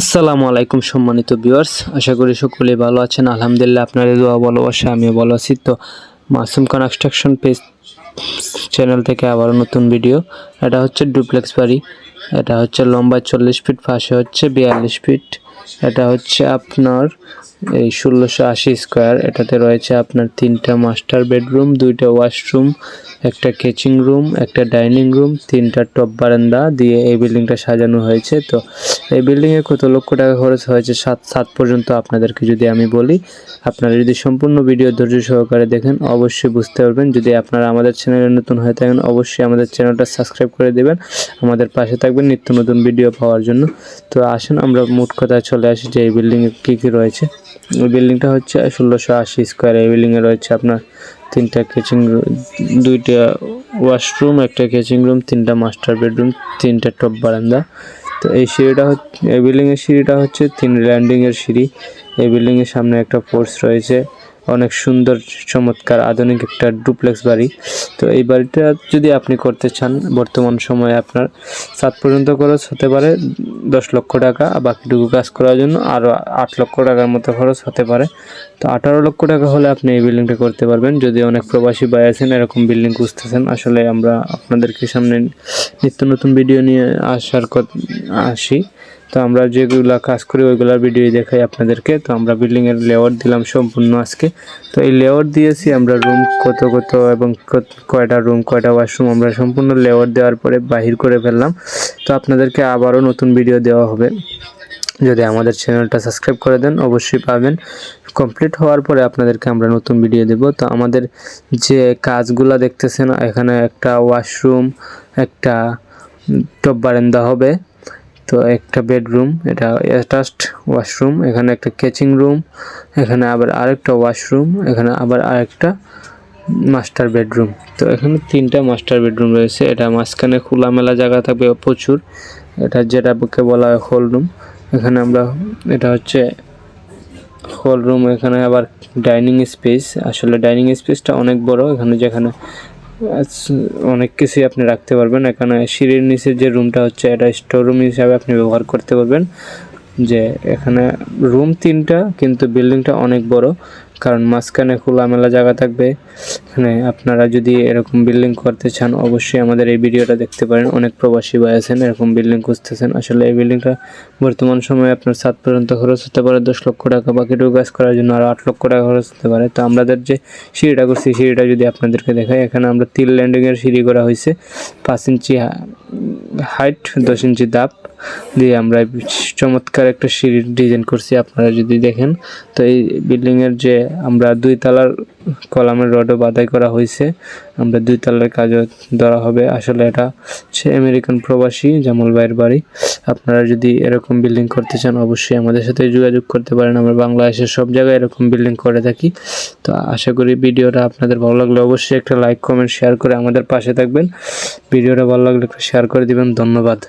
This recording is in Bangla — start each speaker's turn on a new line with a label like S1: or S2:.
S1: আসসালামু আলাইকুম সম্মানিত ভিউয়ার্স, আশা করি সকলে ভালো আছেন। আলহামদুলিল্লাহ আপনার দোয়া ভালোবাসা, আমিও ভালো আছি। তো মাসুম কনস্ট্রাকশন পেজ চ্যানেল থেকে আবার নতুন ভিডিও এটা হচ্ছে ডুপ্লেক্স বাড়ি, এটা হচ্ছে লম্বা চল্লিশ ফিট পাশে হচ্ছে বিয়াল্লিশ ফিট এটা হচ্ছে আপনার এই ষোলোশো আশি স্কোয়ার। এটাতে রয়েছে আপনার তিনটা মাস্টার বেডরুম, দুইটা ওয়াশরুম, একটা কিচেন রুম, একটা ডাইনিং রুম, তিনটা টপ বারান্দা দিয়ে এই বিল্ডিংটা সাজানো হয়েছে। তো এই বিল্ডিংয়ে কত লক্ষ টাকা খরচ হয়েছে সাত সাত পর্যন্ত আপনাদেরকে যদি আমি বলি। আপনারা যদি সম্পূর্ণ ভিডিও ধৈর্য সহকারে দেখেন, অবশ্যই বুঝতে পারবেন। যদি আপনারা আমাদের চ্যানেলে নতুন হয়ে থাকেন, অবশ্যই আমাদের চ্যানেলটা সাবস্ক্রাইব করে দেবেন। আমাদের পাশে থাকবেন নিত্য নতুন ভিডিও পাওয়ার জন্য। তো আসেন, আমরা মোট কথায় চলে আসি যে এই বিল্ডিংয়ে কী কী রয়েছে? এই বিল্ডিংটা হচ্ছে ষোলোশো আশি স্কোয়ার এই বিল্ডিংয়ে রয়েছে আপনার তিনটা কিচেন দুইটা ওয়াশরুম একটা কিচেন রুম তিনটা মাস্টার বেডরুম তিনটা টপ বারান্দা। তো এই সিঁড়িটা এই বিল্ডিংয়ের সিঁড়িটা হচ্ছে তিন ল্যান্ডিংয়ের সিঁড়ি। এই বিল্ডিংয়ের সামনে একটা পোর্স রয়েছে। অনেক সুন্দর, চমৎকার, আধুনিক একটা ডুপ্লেক্স বাড়ি। তো এই বাড়িটা যদি আপনি করতে চান, বর্তমান সময়ে আপনার সাত পর্যন্ত খরচ হতে পারে, দশ লক্ষ টাকা বাকিটুকু কাজ করার জন্য আরও আট লক্ষ টাকার মতো খরচ হতে পারে। তো আঠারো লক্ষ টাকা হলে আপনি এই বিল্ডিংটা করতে পারবেন। যদি অনেক প্রবাসী ভাই আছেন, এরকম বিল্ডিং খুঁজতেছেন, আসলে আমরা আপনাদেরকে সামনে নিত্য নতুন ভিডিও নিয়ে আসার আসি। তো আমরা যেগুলা কাজ করি, ওইগুলার ভিডিও দেখাই আপনাদেরকে। তো আমরা বিল্ডিংয়ের লেআউট দিলাম সম্পূর্ণ আজকে। তো এই লেআউট দিয়েছি আমরা রুম কত কত এবং কয়টা রুম কয়টা ওয়াশরুম আমরা সম্পূর্ণ লেআউট দেওয়ার পরে বাহির করে ফেললাম। তো আপনাদেরকে আবারও নতুন ভিডিও দেওয়া হবে। যদি আমাদের চ্যানেলটা সাবস্ক্রাইব করে দেন, অবশ্যই পাবেন। কমপ্লিট হওয়ার পরে আপনাদেরকে আমরা নতুন ভিডিও দেব। তো আমাদের যে কাজগুলা দেখতেছেন, এখানে একটা ওয়াশরুম একটা টপ বারান্দা হবে। তো একটা বেডরুম এটা অ্যাটাচড ওয়াশরুম এখানে একটা কেচিং রুম এখানে আবার আরেকটা ওয়াশরুম এখানে আবার আরেকটা মাস্টার বেডরুম তো এখানে তিনটা মাস্টার বেডরুম রয়েছে, এটা মাঝখানে খোলামেলা জায়গা থাকবে প্রচুর, এটা যেটাকে বলা হয় হল রুম এখানে আমরা, এটা হচ্ছে হল রুম এখানে আবার ডাইনিং স্পেস আসলে ডাইনিং স্পেসটা অনেক বড়, এখানে যেখানে অনেক কিছুই আপনি রাখতে পারবেন। এখানে সিঁড়ির নিচের যে রুমটা হচ্ছে, এটা স্টোর রুম হিসাবে আপনি ব্যবহার করতে পারবেন। যে এখানে রুম তিনটা, কিন্তু বিল্ডিংটা অনেক বড়, কারণ মাঝখানে খোলামেলা জায়গা থাকবে। এখানে আপনারা যদি এরকম বিল্ডিং করতে চান, অবশ্যই আমাদের এই ভিডিওটা দেখতে পারেন। অনেক প্রবাসী ভাই আছেন, এরকম বিল্ডিং খুঁজতেছেন। আসলে এই বিল্ডিংটা বর্তমান সময়ে আপনার সাত পর্যন্ত খরচ হতে পারে দশ লক্ষ টাকা, বাকিটুকু কাজ করার জন্য আরও আট লক্ষ টাকা খরচ হতে পারে। তো আমাদের যে সিঁড়িটা করছি, সিঁড়িটা যদি আপনাদেরকে দেখাই, এখানে আমরা তিল ল্যান্ডিংয়ের সিঁড়ি করা হয়েছে, পাঁচ ইঞ্চি হাইট দশ ইঞ্চি দাপ দিয়ে আমরা চমৎকার একটা সিঁড়ির ডিজাইন করছি, আপনারা যদি দেখেন। তো এই বিল্ডিংয়ের যে আমরা দুই তলার কলামের রডও বাদাই করা হয়েছে, আমরা দুই তলার কাজও ধরা হবে। আসলে এটা হচ্ছে আমেরিকান প্রবাসী জামাল ভাইয়ের বাড়ি। আপনারা যদি এরকম বিল্ডিং করতে চান, অবশ্যই আমাদের সাথে যোগাযোগ করতে পারেন। আমরা বাংলাদেশের সব জায়গায় এরকম বিল্ডিং করে থাকি। তো আশা করি ভিডিওটা আপনাদের ভালো লাগলে অবশ্যই একটা লাইক কমেন্ট শেয়ার করে আমাদের পাশে থাকবেন। ভিডিওটা ভালো লাগলে একটু শেয়ার করে দিবেন। ধন্যবাদ।